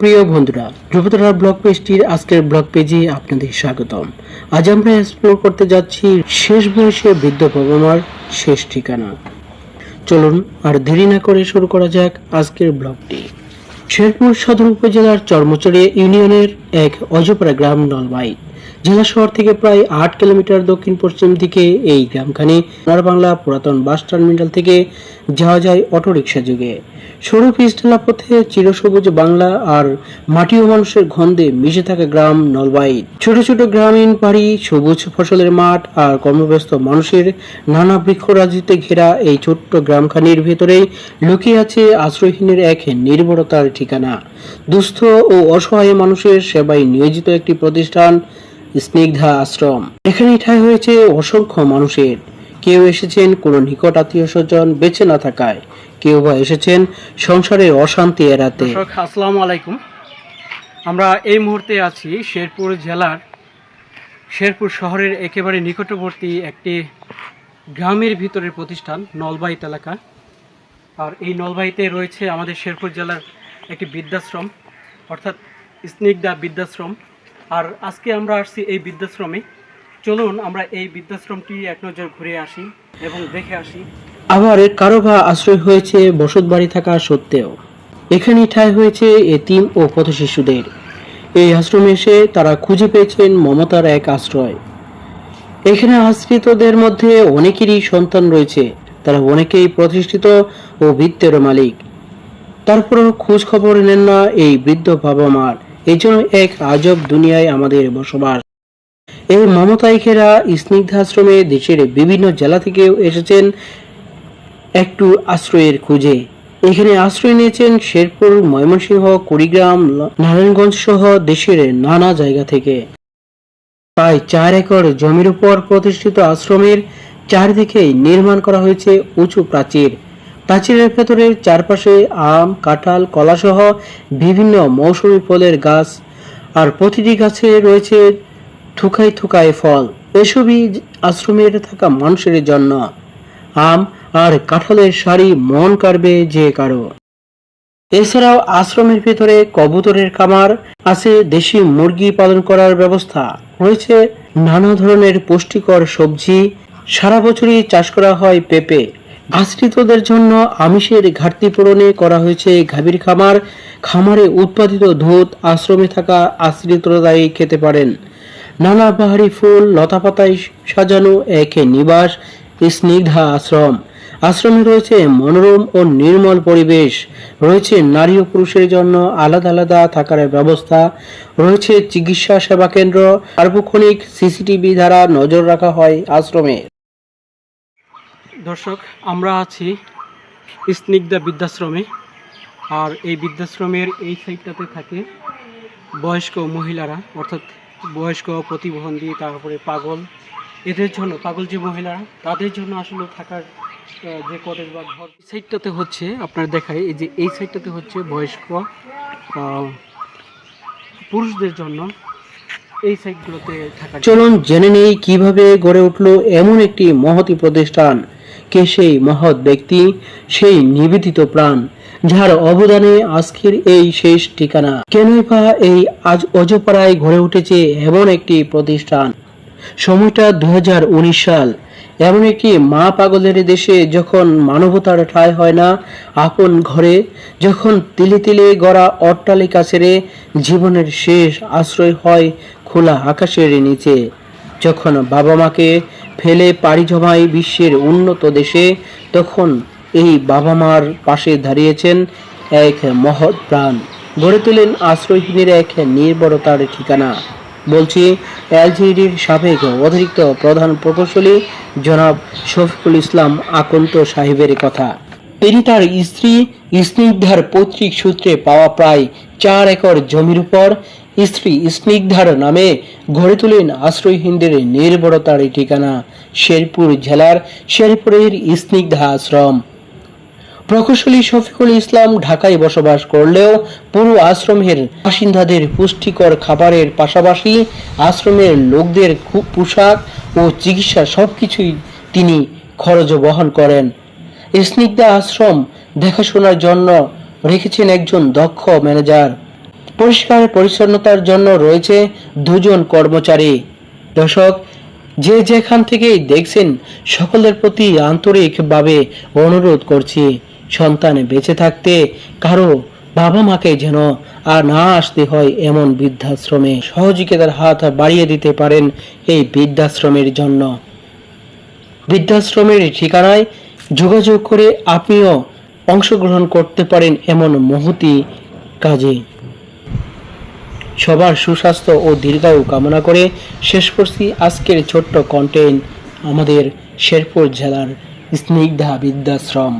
প্রিয় বন্ধুরা ধ্রুবতারা ব্লগ পেজটির আজকের ব্লগ পেজে আপনাদের স্বাগতম। আজ আমরা এক্সপ্লোর করতে যাচ্ছি শেষ বয়সে বৃদ্ধ বাবা শেষ ঠিকানা। চলুন আর দেরি না করে শুরু করা যাক আজকের ব্লগটি শেরপুর সদর উপজেলার চর্মচরে ইউনিয়নের এক অজপাড়া গ্রাম নলবাই। জেলা শহর থেকে প্রায় আট কিলোমিটার দক্ষিণ পশ্চিম দিকে এই গ্রামখানি। বাংলা পুরাতন বাস টার্মিনাল থেকে যাওয়া যায় অটোরিকশা যুগে। সরু পিস্টলা পথে চিরসবুজ বাংলা আর মাটি ও মানুষের গন্ধে মিশে থাকা গ্রাম নলবাই। ছোট ছোট গ্রামীণ বাড়ি, সবুজ ফসলের মাঠ আর কর্মব্যস্ত মানুষের নানা বৃক্ষরাজিতে ঘেরা এই ছোট্ট গ্রামখানির ভেতরেই লুকিয়ে আছে আশ্রয়হীনের এক নির্ভরতার ঠিকানা। দুস্থ ও অসহায় মানুষের সেবায় নিয়োজিত একটি প্রতিষ্ঠান স্নিগ্ধা আশ্রম। এখানে ঠাঁই হয়েছে অসংখ্য মানুষের। কেউ এসেছেন, কোনো নিকট আত্মীয় স্বজন বেঁচে না থাকায়। কেউ বা এসেছেন সংসারের অশান্তি এড়াতে। আসসালামু আলাইকুম। আমরা এই মুহূর্তে আছি শেরপুর জেলার শেরপুর শহরের একেবারে নিকটবর্তী একটি গ্রামের ভিতরের প্রতিষ্ঠান নলবাইত এলাকা। আর এই নলবাইতে রয়েছে আমাদের শেরপুর জেলার একটি বৃদ্ধাশ্রম, অর্থাৎ স্নিগ্ধা বৃদ্ধাশ্রম। আর আজকে আমরা আসছি এই বৃদ্ধাশ্রমে। চলুন আমরা এই বৃদ্ধাশ্রমটি এক নজর ঘুরে আসি এবং দেখে আসি। আবার কারও বা আশ্রয় হয়েছে বসত বাড়ি থাকা সত্ত্বেও। এখানে ঠাঁই হয়েছে এতিম ও পথ শিশুদের এই আশ্রমে এসে তারা খুঁজে পেয়েছেন মমতার এক আশ্রয়। এখানে আশ্রিতদের মধ্যে অনেকেরই সন্তান রয়েছে। তারা অনেকেই প্রতিষ্ঠিত ও বৃত্তের মালিক। তারপরও খোঁজ খবর নেন না এই বৃদ্ধ বাবা মার এই জন্য এক আজব দুনিয়ায় আমাদের বসবাস। এই মমতায় ঘেরা স্নিগ্ধাশ্রমে দেশের বিভিন্ন জেলা থেকেও এসেছেন একটু আশ্রয়ের খুঁজে। এখানে আশ্রয় নিয়েছেন শেরপুর, ময়মনসিংহ, কুড়িগ্রাম, নারায়ণগঞ্জ সহ দেশের নানা জায়গা থেকে। প্রায় চার একর জমির উপর প্রতিষ্ঠিত আশ্রমের চারদিকে নির্মাণ করা হয়েছে উঁচু প্রাচীর। প্রাচীরের ভেতরের চারপাশে আম, কাঁঠাল, কলাসহ বিভিন্ন মৌসুমী ফলের গাছ, আর প্রতিটি গাছে রয়েছে থুকায় থুকায় ফল। এসবই আশ্রমের থাকা মানুষের জন্য। আম আর কাঁঠালের শাড়ি মন কাড়বে যে কারও। এছাড়াও আশ্রমের ভেতরে কবুতরের খামার আছে, দেশি মুরগি পালন করার ব্যবস্থা। রয়েছে নানা ধরনের পুষ্টিকর সবজি। সারা বছরই চাষ করা হয় পেঁপে। আশ্রিতদের জন্য আমিষের ঘাটতি পূরণে করা হয়েছে গাভীর খামার। খামারে উৎপাদিত দুধ আশ্রমে থাকা আশ্রিতরাই খেতে পারেন। নানা বাহারি ফুল, লতাপাতায় সাজানো এক নিবাস, স্নিগ্ধা আশ্রম। আশ্রমে রয়েছে মনোরম ও নির্মল পরিবেশ। রয়েছে নারী ও পুরুষের জন্য আলাদা আলাদা থাকার ব্যবস্থা। রয়েছে চিকিৎসা সেবা কেন্দ্র। সার্বক্ষণিক সিসিটিভি দ্বারা নজর রাখা হয় আশ্রমে। দর্শক, আমরা আছি স্নিগ্ধা বৃদ্ধাশ্রমে। আর এই বৃদ্ধাশ্রমের এই সাইডটাতে থাকে বয়স্ক মহিলারা, অর্থাৎ বয়স্ক প্রতিবন্ধী তারপরে পাগল। এদের জন্য পাগল যে মহিলারা, তাদের জন্য আসলে থাকার যে কটেজ বা ঘর সাইডটাতে হচ্ছে, আপনার দেখায় এই যে এই সাইডটাতে হচ্ছে বয়স্ক পুরুষদের জন্য এই সাইডগুলোতে থাকা চলুন জেনে নেই কীভাবে গড়ে উঠল এমন একটি মহতি প্রতিষ্ঠান। কে সেই মহৎ ব্যক্তি, সেই নিবেদিত প্রাণ, যার অবদানে আজকের এই শেষ ঠিকানা? কেনই বা এই আজ অজপাড়ায় গড়ে উঠেছে এমন একটি প্রতিষ্ঠান? সময়টা দু সাল। এমন একটি মা পাগলের দেশে যখন মানবতার ঠাঁই হয় না আপন ঘরে, যখন তিলে তিলে গড়া অট্টালিকা ছেড়ে জীবনের শেষ আশ্রয় হয় খোলা আকাশের নিচে, যখন বাবা মাকে ফেলে পাড়ি জমায় বিশ্বের উন্নত দেশে, তখন এই বাবা মার পাশে দাঁড়িয়েছেন এক মহৎ প্রাণ। গড়ে তোলেন আশ্রয়হীনের এক নির্ভরতার ঠিকানা। বলছি এলজিডির সাবেক অতিরিক্ত প্রধান প্রকৌশলী জনাব শফিকুল ইসলাম আকন্ত সাহেবের কথা। তিনি তার স্ত্রী স্নিগ্ধার পৈতৃক সূত্রে পাওয়া প্রায় চার একর জমির উপর স্ত্রী স্নিগ্ধার নামে গড়ে তোলেন আশ্রয়হীনদের নির্ভরতার ঠিকানা শেরপুর জেলার শেরপুরের স্নিগ্ধা আশ্রম প্রকৌশলী শফিকুল ইসলাম ঢাকায় বসবাস করলেও পুরো আশ্রমের বাসিন্দাদের পুষ্টিকর খাবারের পাশাপাশি আশ্রমের লোকদের খুব পোশাক ও চিকিৎসা সবকিছুই তিনি খরচ বহন করেন। স্নিগ্ধা আশ্রম দেখাশোনার জন্য রেখেছেন একজন দক্ষ ম্যানেজার। পরিষ্কার পরিচ্ছন্নতার জন্য রয়েছে দুজন কর্মচারী। দর্শক, যে যেখান থেকেই দেখছেন, সকলের প্রতি আন্তরিকভাবে অনুরোধ করছি, সন্তান বেঁচে থাকতে কারও বাবা মাকে যেন আর না আসতে হয় এমন বৃদ্ধাশ্রমে। সহযোগিতার হাত বাড়িয়ে দিতে পারেন এই বৃদ্ধাশ্রমের জন্য। বৃদ্ধাশ্রমের ঠিকানায় যোগাযোগ করে আপনিও অংশগ্রহণ করতে পারেন এমন মহতি কাজে। সবার সুস্বাস্থ্য ও দীর্ঘায়ু কামনা করে শেষ করছি আজকের ছোট্ট কন্টেন্ট আমাদের শেরপুর জেলার স্নিগ্ধা বৃদ্ধাশ্রম